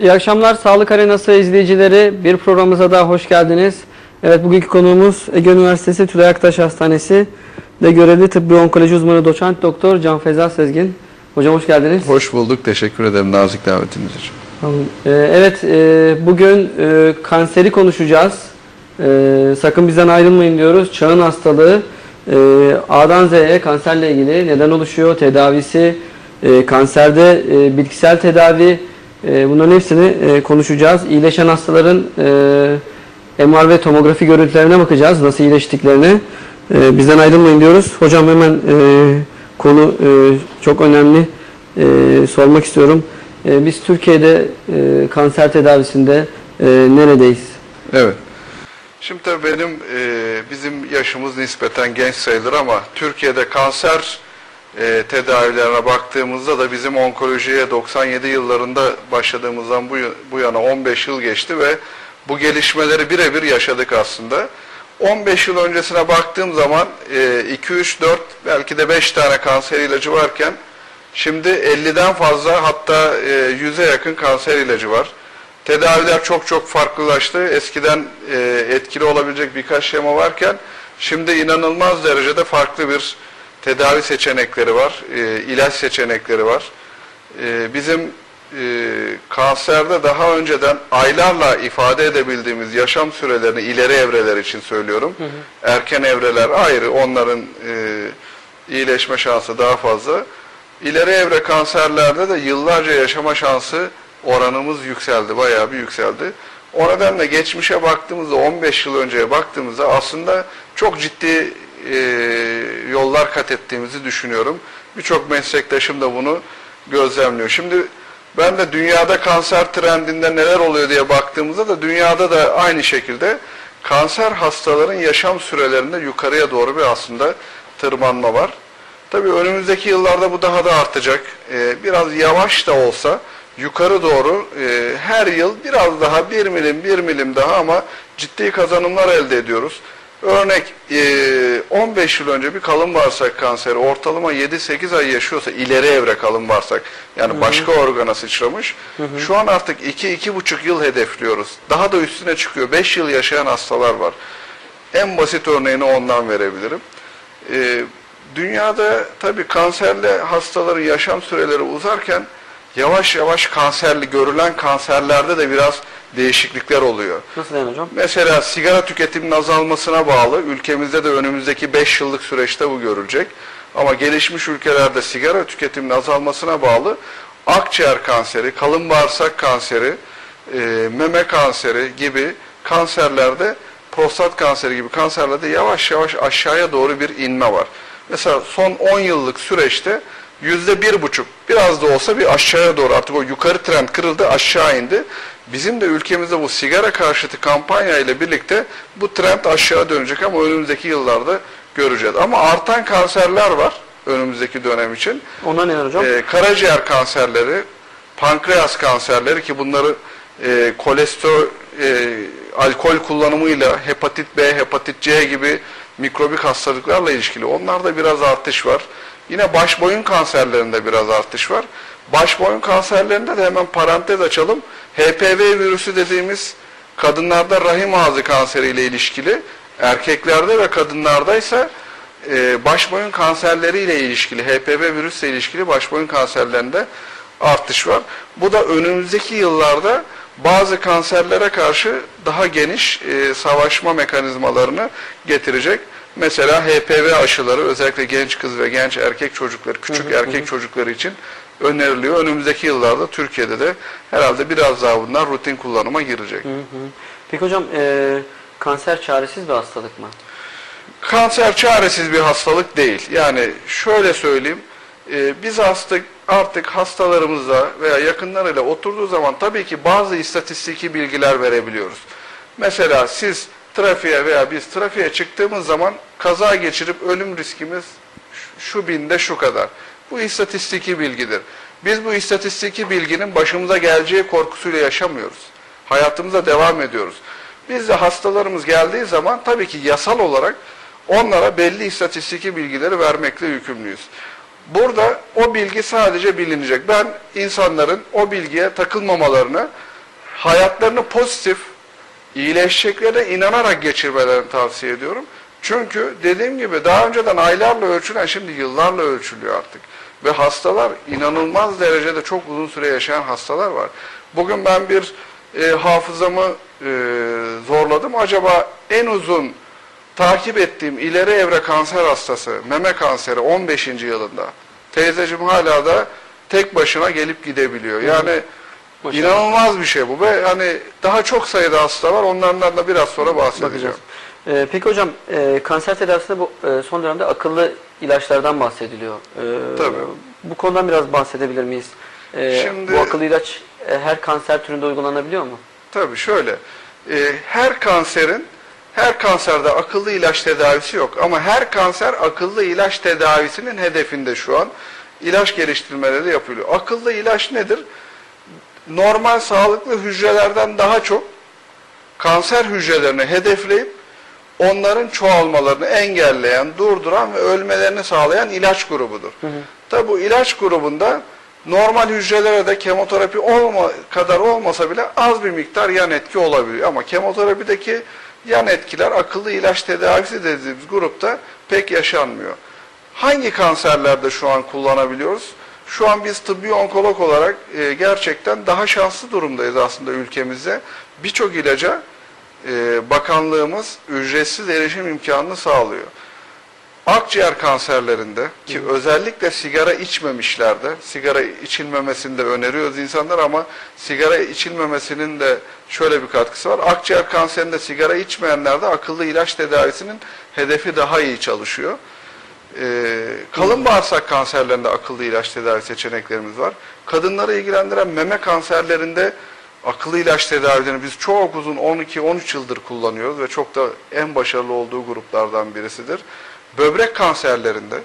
İyi akşamlar Sağlık Arenası izleyicileri. Bir programımıza daha hoş geldiniz. Evet bugünkü konuğumuz Ege Üniversitesi Tülay Aktaş Hastanesi de görevli tıbbi onkoloji uzmanı doçent doktor Can Feza Sezgin. Hocam hoş geldiniz. Hoş bulduk. Teşekkür ederim nazik davetiniz için. Tamam. Ee, evet e, bugün e, kanseri konuşacağız. E, sakın bizden ayrılmayın diyoruz. Çağın hastalığı e, A'dan Z'ye kanserle ilgili neden oluşuyor, tedavisi, e, kanserde e, bitkisel tedavi e, bunların hepsini e, konuşacağız. İyileşen hastaların e, MR ve tomografi görüntülerine bakacağız. Nasıl iyileştiklerine. E, bizden ayrılmayın diyoruz. Hocam hemen e, konu e, çok önemli. E, sormak istiyorum. E, biz Türkiye'de e, kanser tedavisinde e, neredeyiz? Evet. Şimdi tabii benim e, bizim yaşımız nispeten genç sayılır ama Türkiye'de kanser e, tedavilerine baktığımızda da bizim onkolojiye 97 yıllarında başladığımızdan bu, bu yana 15 yıl geçti ve bu gelişmeleri birebir yaşadık aslında. 15 yıl öncesine baktığım zaman e, 2, 3, 4 belki de 5 tane kanser ilacı varken şimdi 50'den fazla hatta e, 100'e yakın kanser ilacı var. Tedaviler çok çok farklılaştı. Eskiden e, etkili olabilecek birkaç şema varken şimdi inanılmaz derecede farklı bir tedavi seçenekleri var, e, ilaç seçenekleri var. E, bizim e, kanserde daha önceden aylarla ifade edebildiğimiz yaşam sürelerini ileri evreler için söylüyorum. Hı hı. Erken evreler ayrı, onların e, iyileşme şansı daha fazla. İleri evre kanserlerde de yıllarca yaşama şansı oranımız yükseldi, bayağı bir yükseldi. O nedenle geçmişe baktığımızda, 15 yıl önceye baktığımızda aslında çok ciddi e, yollar kat ettiğimizi düşünüyorum. Birçok meslektaşım da bunu gözlemliyor. Şimdi ben de dünyada kanser trendinde neler oluyor diye baktığımızda da dünyada da aynı şekilde kanser hastaların yaşam sürelerinde yukarıya doğru bir aslında tırmanma var. Tabii önümüzdeki yıllarda bu daha da artacak. Ee, biraz yavaş da olsa yukarı doğru e, her yıl biraz daha bir milim bir milim daha ama ciddi kazanımlar elde ediyoruz. Örnek 15 yıl önce bir kalın bağırsak kanseri ortalama 7-8 ay yaşıyorsa ileri evre kalın bağırsak yani hı hı. başka organa sıçramış. Hı hı. Şu an artık 2-2,5 yıl hedefliyoruz. Daha da üstüne çıkıyor. 5 yıl yaşayan hastalar var. En basit örneğini ondan verebilirim. Ee, dünyada tabii kanserli hastaların yaşam süreleri uzarken yavaş yavaş kanserli görülen kanserlerde de biraz değişiklikler oluyor. Nasıl yani hocam? Mesela sigara tüketiminin azalmasına bağlı ülkemizde de önümüzdeki 5 yıllık süreçte bu görülecek. Ama gelişmiş ülkelerde sigara tüketiminin azalmasına bağlı akciğer kanseri, kalın bağırsak kanseri, e, meme kanseri gibi kanserlerde prostat kanseri gibi kanserlerde yavaş yavaş aşağıya doğru bir inme var. Mesela son 10 yıllık süreçte yüzde bir buçuk biraz da olsa bir aşağıya doğru artık o yukarı trend kırıldı aşağı indi. Bizim de ülkemizde bu sigara karşıtı kampanya ile birlikte bu trend aşağı dönecek ama önümüzdeki yıllarda göreceğiz. Ama artan kanserler var önümüzdeki dönem için. Ona ne hocam? Ee, karaciğer kanserleri, pankreas kanserleri ki bunları e, kolesterol, e, alkol kullanımıyla hepatit B, hepatit C gibi mikrobik hastalıklarla ilişkili. Onlarda biraz artış var. Yine baş boyun kanserlerinde biraz artış var. Baş boyun kanserlerinde de hemen parantez açalım. HPV virüsü dediğimiz kadınlarda rahim ağzı kanseriyle ilişkili, erkeklerde ve kadınlarda ise e, baş boyun kanserleriyle ilişkili, HPV virüsle ilişkili baş boyun kanserlerinde artış var. Bu da önümüzdeki yıllarda bazı kanserlere karşı daha geniş e, savaşma mekanizmalarını getirecek. Mesela HPV aşıları özellikle genç kız ve genç erkek çocuklar, küçük hı hı, erkek hı. çocukları için öneriliyor. Önümüzdeki yıllarda Türkiye'de de herhalde biraz daha bunlar rutin kullanıma girecek. Hı hı. Peki hocam e, kanser çaresiz bir hastalık mı? Kanser çaresiz bir hastalık değil. Yani şöyle söyleyeyim, e, biz artık, artık hastalarımızla veya yakınlarıyla oturduğu zaman tabii ki bazı istatistiki bilgiler verebiliyoruz. Mesela siz trafiğe veya biz trafiğe çıktığımız zaman kaza geçirip ölüm riskimiz şu binde şu kadar. Bu istatistiki bilgidir. Biz bu istatistiki bilginin başımıza geleceği korkusuyla yaşamıyoruz. Hayatımıza devam ediyoruz. Biz de hastalarımız geldiği zaman tabii ki yasal olarak onlara belli istatistiki bilgileri vermekle yükümlüyüz. Burada o bilgi sadece bilinecek. Ben insanların o bilgiye takılmamalarını hayatlarını pozitif, iyileşeceklerine inanarak geçirmelerini tavsiye ediyorum. Çünkü dediğim gibi daha önceden aylarla ölçülen şimdi yıllarla ölçülüyor artık. Ve hastalar inanılmaz derecede çok uzun süre yaşayan hastalar var. Bugün ben bir e, hafızamı e, zorladım. Acaba en uzun takip ettiğim ileri evre kanser hastası, meme kanseri 15. yılında. Teyzeciğim hala da tek başına gelip gidebiliyor. Yani Maşallah. inanılmaz bir şey bu ve hani daha çok sayıda hasta var. Onlardan da biraz sonra bahsedeceğim. Bakacağız. Ee, peki hocam e, kanser tedavisinde bu e, son dönemde akıllı ilaçlardan bahsediliyor. Ee, Tabii. Bu konudan biraz bahsedebilir miyiz? Ee, Şimdi- bu akıllı ilaç e, her kanser türünde uygulanabiliyor mu? Tabii şöyle, e, her kanserin, her kanserde akıllı ilaç tedavisi yok. Ama her kanser akıllı ilaç tedavisinin hedefinde şu an. ilaç geliştirmeleri yapılıyor. Akıllı ilaç nedir? Normal sağlıklı hücrelerden daha çok kanser hücrelerini hedefleyip onların çoğalmalarını engelleyen, durduran ve ölmelerini sağlayan ilaç grubudur. Tabi bu ilaç grubunda normal hücrelere de kemoterapi olma, kadar olmasa bile az bir miktar yan etki olabiliyor. Ama kemoterapideki yan etkiler akıllı ilaç tedavisi dediğimiz grupta pek yaşanmıyor. Hangi kanserlerde şu an kullanabiliyoruz? Şu an biz tıbbi onkolog olarak e, gerçekten daha şanslı durumdayız aslında ülkemizde. Birçok ilaca e, bakanlığımız ücretsiz erişim imkanını sağlıyor. Akciğer kanserlerinde ki özellikle sigara içmemişlerde, sigara içilmemesini de öneriyoruz insanlar ama sigara içilmemesinin de şöyle bir katkısı var. Akciğer kanserinde sigara içmeyenlerde akıllı ilaç tedavisinin hedefi daha iyi çalışıyor. Ee, kalın bağırsak kanserlerinde akıllı ilaç tedavi seçeneklerimiz var. Kadınları ilgilendiren meme kanserlerinde akıllı ilaç tedavilerini biz çok uzun 12-13 yıldır kullanıyoruz ve çok da en başarılı olduğu gruplardan birisidir. Böbrek kanserlerinde,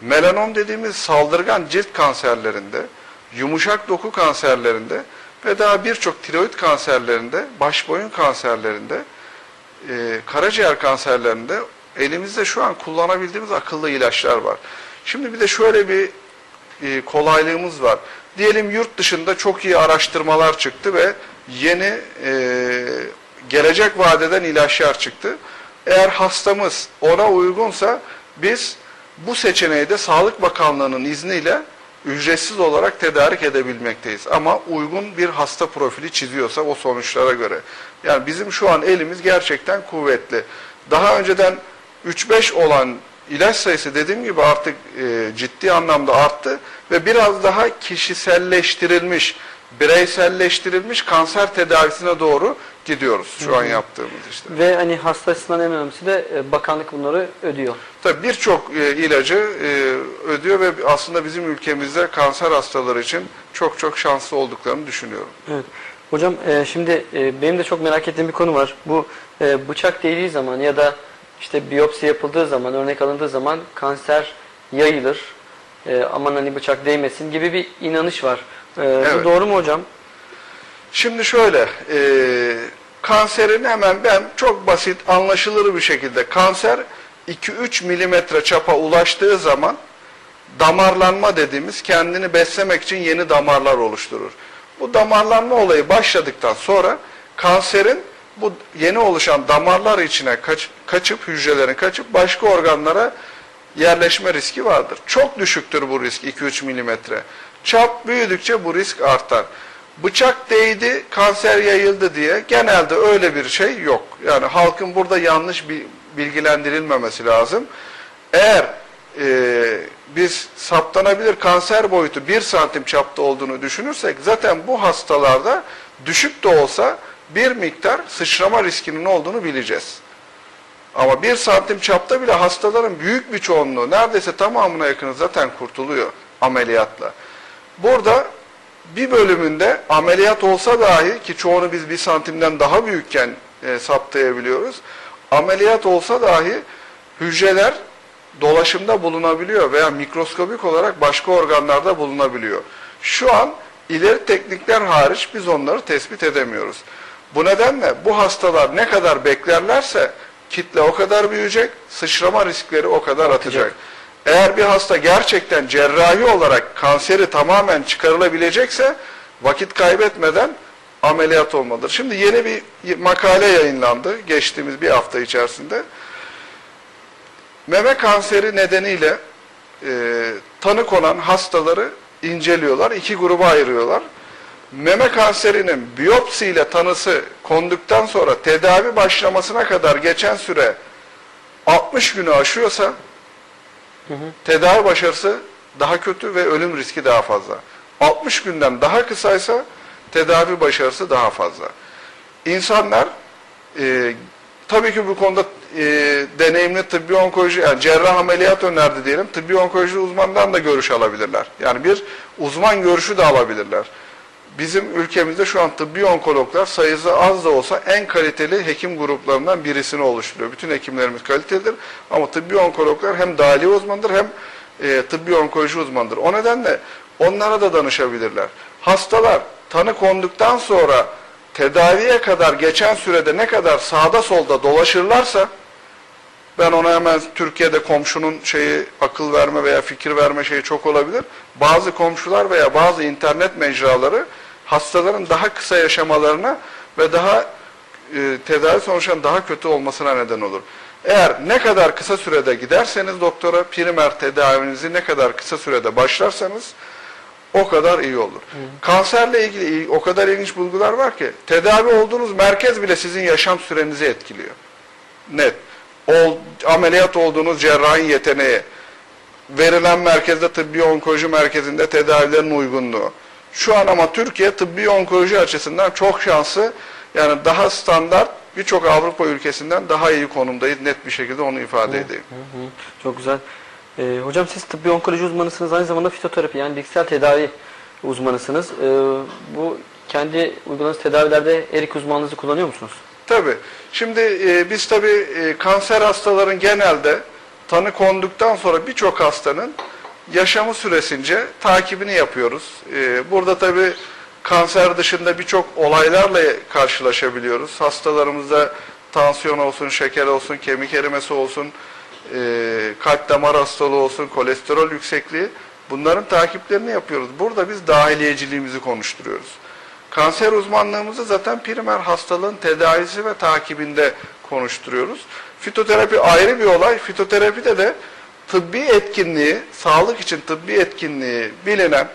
melanom dediğimiz saldırgan cilt kanserlerinde, yumuşak doku kanserlerinde ve daha birçok tiroid kanserlerinde, baş boyun kanserlerinde, e, karaciğer kanserlerinde elimizde şu an kullanabildiğimiz akıllı ilaçlar var. Şimdi bir de şöyle bir e, kolaylığımız var. Diyelim yurt dışında çok iyi araştırmalar çıktı ve yeni e, gelecek vadeden ilaçlar çıktı. Eğer hastamız ona uygunsa biz bu seçeneği de Sağlık Bakanlığı'nın izniyle ücretsiz olarak tedarik edebilmekteyiz. Ama uygun bir hasta profili çiziyorsa o sonuçlara göre. Yani bizim şu an elimiz gerçekten kuvvetli. Daha önceden 3-5 olan ilaç sayısı dediğim gibi artık e, ciddi anlamda arttı ve biraz daha kişiselleştirilmiş, bireyselleştirilmiş kanser tedavisine doğru gidiyoruz şu an yaptığımız işte. Ve hani hasta açısından en önemlisi de e, bakanlık bunları ödüyor. Tabii birçok e, ilacı e, ödüyor ve aslında bizim ülkemizde kanser hastaları için çok çok şanslı olduklarını düşünüyorum. Evet. Hocam şimdi benim de çok merak ettiğim bir konu var. Bu bıçak değdiği zaman ya da işte biyopsi yapıldığı zaman, örnek alındığı zaman kanser yayılır. E, aman hani bıçak değmesin gibi bir inanış var. E, Bu Evet. doğru mu hocam? Şimdi şöyle, e, kanserin hemen ben çok basit, anlaşılır bir şekilde kanser 2-3 milimetre çapa ulaştığı zaman damarlanma dediğimiz kendini beslemek için yeni damarlar oluşturur. Bu damarlanma olayı başladıktan sonra kanserin bu yeni oluşan damarlar içine kaç, kaçıp hücrelerin kaçıp başka organlara yerleşme riski vardır. Çok düşüktür bu risk 2-3 milimetre. Çap büyüdükçe bu risk artar. Bıçak değdi, kanser yayıldı diye genelde öyle bir şey yok. Yani halkın burada yanlış bilgilendirilmemesi lazım. Eğer e, biz saptanabilir kanser boyutu 1 santim çapta olduğunu düşünürsek zaten bu hastalarda düşük de olsa bir miktar sıçrama riskinin olduğunu bileceğiz. Ama bir santim çapta bile hastaların büyük bir çoğunluğu neredeyse tamamına yakını zaten kurtuluyor ameliyatla. Burada bir bölümünde ameliyat olsa dahi ki çoğunu biz bir santimden daha büyükken e, saptayabiliyoruz. Ameliyat olsa dahi hücreler dolaşımda bulunabiliyor veya mikroskobik olarak başka organlarda bulunabiliyor. Şu an ileri teknikler hariç biz onları tespit edemiyoruz. Bu nedenle bu hastalar ne kadar beklerlerse kitle o kadar büyüyecek, sıçrama riskleri o kadar artacak. Eğer bir hasta gerçekten cerrahi olarak kanseri tamamen çıkarılabilecekse vakit kaybetmeden ameliyat olmalıdır. Şimdi yeni bir makale yayınlandı geçtiğimiz bir hafta içerisinde. Meme kanseri nedeniyle e, tanı konan hastaları inceliyorlar. iki gruba ayırıyorlar. Meme kanserinin biyopsiyle tanısı konduktan sonra tedavi başlamasına kadar geçen süre 60 günü aşıyorsa tedavi başarısı daha kötü ve ölüm riski daha fazla. 60 günden daha kısaysa tedavi başarısı daha fazla. İnsanlar e, tabii ki bu konuda e, deneyimli tıbbi onkoloji, yani cerrah ameliyat önerdi diyelim, tıbbi onkoloji uzmanından da görüş alabilirler. Yani bir uzman görüşü de alabilirler. Bizim ülkemizde şu an tıbbi onkologlar sayısı az da olsa en kaliteli hekim gruplarından birisini oluşturuyor. Bütün hekimlerimiz kalitelidir ama tıbbi onkologlar hem dahili uzmandır hem e, tıbbi onkoloji uzmandır. O nedenle onlara da danışabilirler. Hastalar tanı konduktan sonra tedaviye kadar geçen sürede ne kadar sağda solda dolaşırlarsa ben ona hemen Türkiye'de komşunun şeyi akıl verme veya fikir verme şeyi çok olabilir. Bazı komşular veya bazı internet mecraları hastaların daha kısa yaşamalarına ve daha e, tedavi sonuçlarının daha kötü olmasına neden olur. Eğer ne kadar kısa sürede giderseniz doktora primer tedavinizi ne kadar kısa sürede başlarsanız o kadar iyi olur. Kanserle ilgili il- o kadar ilginç bulgular var ki tedavi olduğunuz merkez bile sizin yaşam sürenizi etkiliyor. Net. Ol, ameliyat olduğunuz cerrahin yeteneği, verilen merkezde tıbbi onkoloji merkezinde tedavilerin uygunluğu. Şu an ama Türkiye tıbbi onkoloji açısından çok şanslı. Yani daha standart birçok Avrupa ülkesinden daha iyi konumdayız. Net bir şekilde onu ifade edeyim. Hı hı, Çok güzel. Ee, hocam siz tıbbi onkoloji uzmanısınız. Aynı zamanda fitoterapi yani bitkisel tedavi uzmanısınız. Ee, bu kendi uyguladığınız tedavilerde erik uzmanlığınızı kullanıyor musunuz? Tabii. Şimdi e, biz tabii e, kanser hastaların genelde tanı konduktan sonra birçok hastanın yaşamı süresince takibini yapıyoruz. E, burada tabii kanser dışında birçok olaylarla karşılaşabiliyoruz. Hastalarımızda tansiyon olsun, şeker olsun, kemik erimesi olsun, e, kalp damar hastalığı olsun, kolesterol yüksekliği bunların takiplerini yapıyoruz. Burada biz dahiliyeciliğimizi konuşturuyoruz. Kanser uzmanlığımızı zaten primer hastalığın tedavisi ve takibinde konuşturuyoruz. Fitoterapi ayrı bir olay. Fitoterapide de tıbbi etkinliği, sağlık için tıbbi etkinliği bilinen,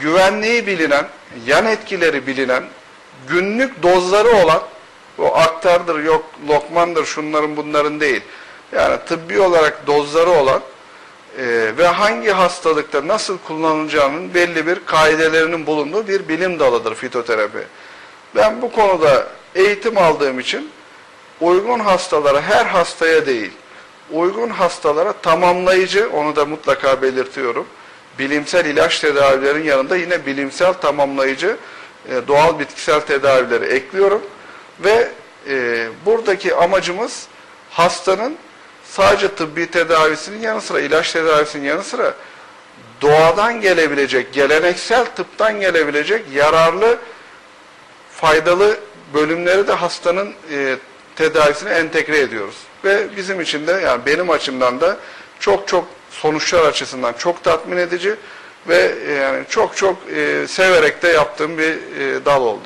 güvenliği bilinen, yan etkileri bilinen, günlük dozları olan, o aktardır, yok lokmandır, şunların bunların değil. Yani tıbbi olarak dozları olan e, ve hangi hastalıkta nasıl kullanılacağının belli bir kaidelerinin bulunduğu bir bilim dalıdır fitoterapi. Ben bu konuda eğitim aldığım için uygun hastalara, her hastaya değil, uygun hastalara tamamlayıcı, onu da mutlaka belirtiyorum, bilimsel ilaç tedavilerin yanında yine bilimsel tamamlayıcı e, doğal bitkisel tedavileri ekliyorum ve e, buradaki amacımız hastanın sadece tıbbi tedavisinin yanı sıra, ilaç tedavisinin yanı sıra doğadan gelebilecek, geleneksel tıptan gelebilecek yararlı, faydalı bölümleri de hastanın e, tedavisine entegre ediyoruz. Ve bizim için de yani benim açımdan da çok çok sonuçlar açısından çok tatmin edici ve e, yani çok çok e, severek de yaptığım bir e, dal oldu.